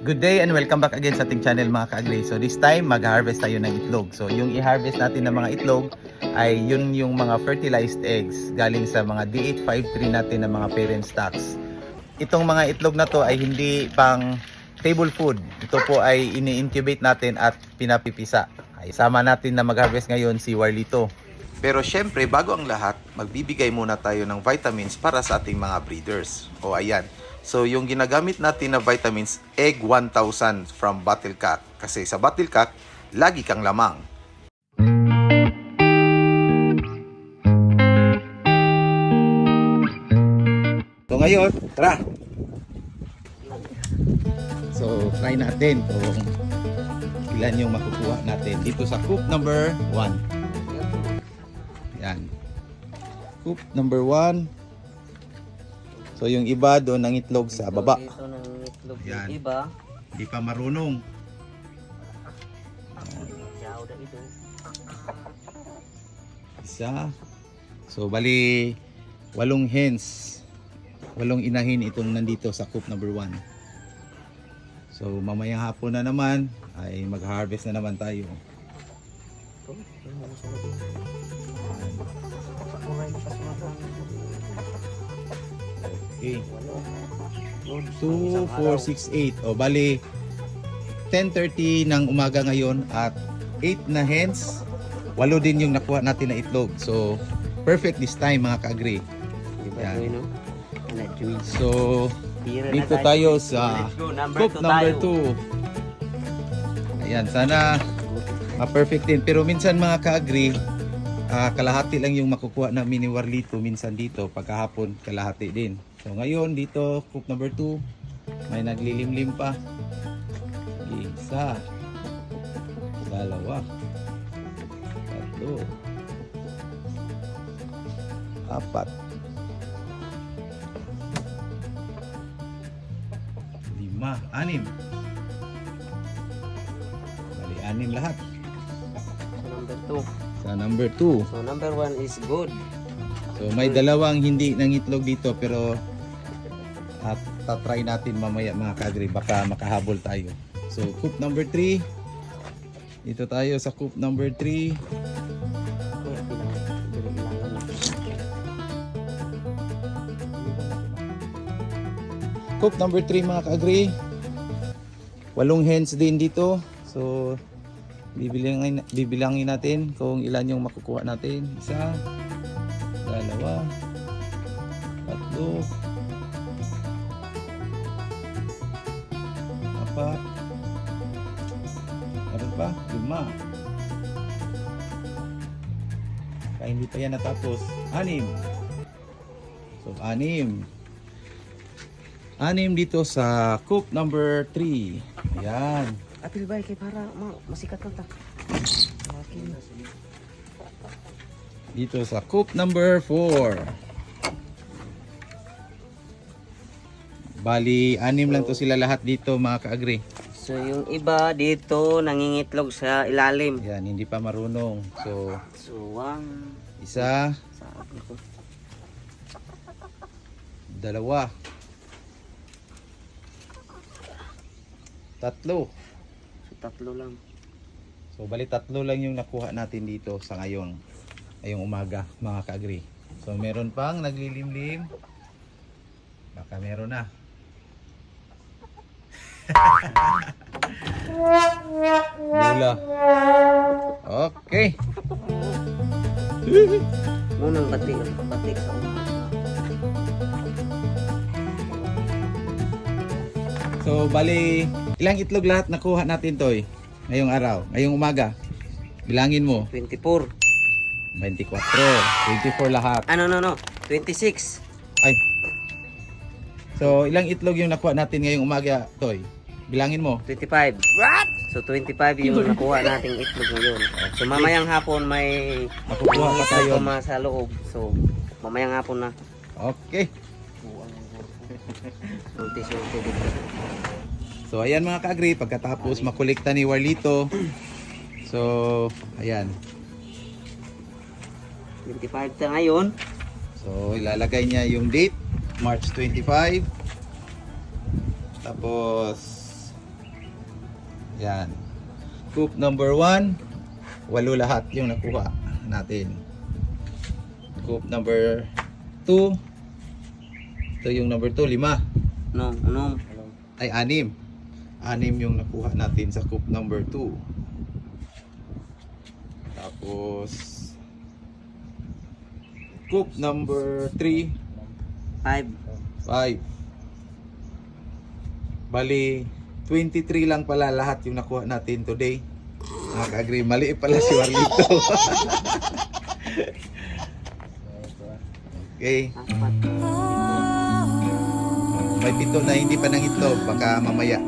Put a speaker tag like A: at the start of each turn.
A: Good day and welcome back again sa ating channel mga ka-agri. So this time mag-harvest tayo ng itlog. So yung i-harvest natin ng mga itlog ay yun yung mga fertilized eggs galing sa mga D853 natin ng mga parent stocks. Itong mga itlog na to ay hindi pang table food. Ito po ay ini-incubate natin at pinapipisa. Ay, sama natin na mag-harvest ngayon si Warlito. Pero syempre, bago ang lahat, magbibigay muna tayo ng vitamins para sa ating mga breeders. O ayan. So, yung ginagamit natin na vitamins, Egg 1000 from Battlecock. Kasi sa Battlecock, lagi kang lamang. So ngayon, tara! So, try natin kung ilan yung makukuha natin dito sa coop number 1. Yan. Coop number 1. So, yung iba doon ang itlog sa baba.
B: Ito ng itlog yung iba.
A: Hindi pa marunong.
B: Yaw na ito.
A: Isa. So, bali, walong hens. Walong inahin itong nandito sa coop number 1. So, mamayang hapon na naman, ay mag-harvest na naman tayo.
B: Ito. Yung mga sunod yun. Pakuhay na kasunod lang.
A: Okay.
B: Walo. Good.
A: 2,
B: Isang araw.
A: 4, 6, 8. O, bali, 10.30 ng umaga ngayon at 8 na hens. Walo din yung nakuha natin na itlog. So, perfect this time mga ka-agree. Yan.
B: juice.
A: So, dito tayo sa
B: go. Number
A: coop
B: 2
A: number
B: tayo.
A: 2. Ayan, sana ma-perfect din. Pero minsan mga ka-agree, ah, kalahati lang yung makukuha na mini warlito minsan dito. Pagkahapon, kalahati din. So ngayon, dito, coop number 2, may naglilimlim pa. Isa. Dalawa. Tatlo. Apat. Lima. Anim. Bali, anim lahat.
B: So, number 2.
A: Sa number 2.
B: So, number 1 is good.
A: So may dalawang hindi ng itlog dito pero at tatry natin mamaya mga kagri baka makahabol tayo. So coop number 3. Dito tayo sa coop number 3.
B: Ay, bilang. Bilang ilangan na.
A: Coop number 3 mga kagri. Walong hens din dito. So bibilangin bibilangin natin kung ilan yung makukuha natin. Isa, dalawa, tatlo, apat, meron pa, lima. Kaya hindi pa yan natapos. Anim. So, anim. Anim dito sa coop number 3. Ayan.
B: Apil ba kay para ma masikat lang ta.
A: Dito sa coop number 4. Bali, anim lang to sila lahat dito mga ka-agree.
B: So yung iba dito nangingitlog sa ilalim.
A: Yan, hindi pa marunong. So,
B: So one
A: isa, dalawa, tatlo.
B: So tatlo lang.
A: So, bali tatlo lang yung nakuha natin dito sa ngayon. Ngayong umaga, mga ka-agree. So, meron pang naglilimlim. Baka meron na. Bula. Okay.
B: Munang batik batik sa.
A: So, bali, ilang itlog lahat nakuha natin, Toy? Ngayong araw, ngayong umaga. Bilangin mo.
B: 24.
A: 24. 24 lahat.
B: Ano no no. 26.
A: Ay. So, ilang itlog yung nakuha natin ngayong umaga, Toy? Bilangin mo.
B: 25. What? So 25 yung nakuha nating itlog ngayon. So mamayang hapon may
A: Makukuha pa tayo.
B: sa loob. So mamayang hapon na.
A: Okay.
B: Sulti-sulti dito.
A: So, ayan mga ka-agree, pagkatapos makolekta ni Warlito. So, ayan.
B: 25 ta ngayon.
A: So, ilalagay niya yung date, March 25. Tapos, Yan. Coop number 1, walo lahat yung nakuha natin. Coop number 2, ito yung number 2, lima.
B: Unom, unom.
A: Ay, anim. Anim yung nakuha natin sa coop number 2. Tapos, coop number 3,
B: Five.
A: 5. Bali, 23 lang pala lahat yung nakuha natin today. Nakaka-agree. Mali pala si Warlito. okay. May pito na hindi pa nang itlog. Baka mamaya.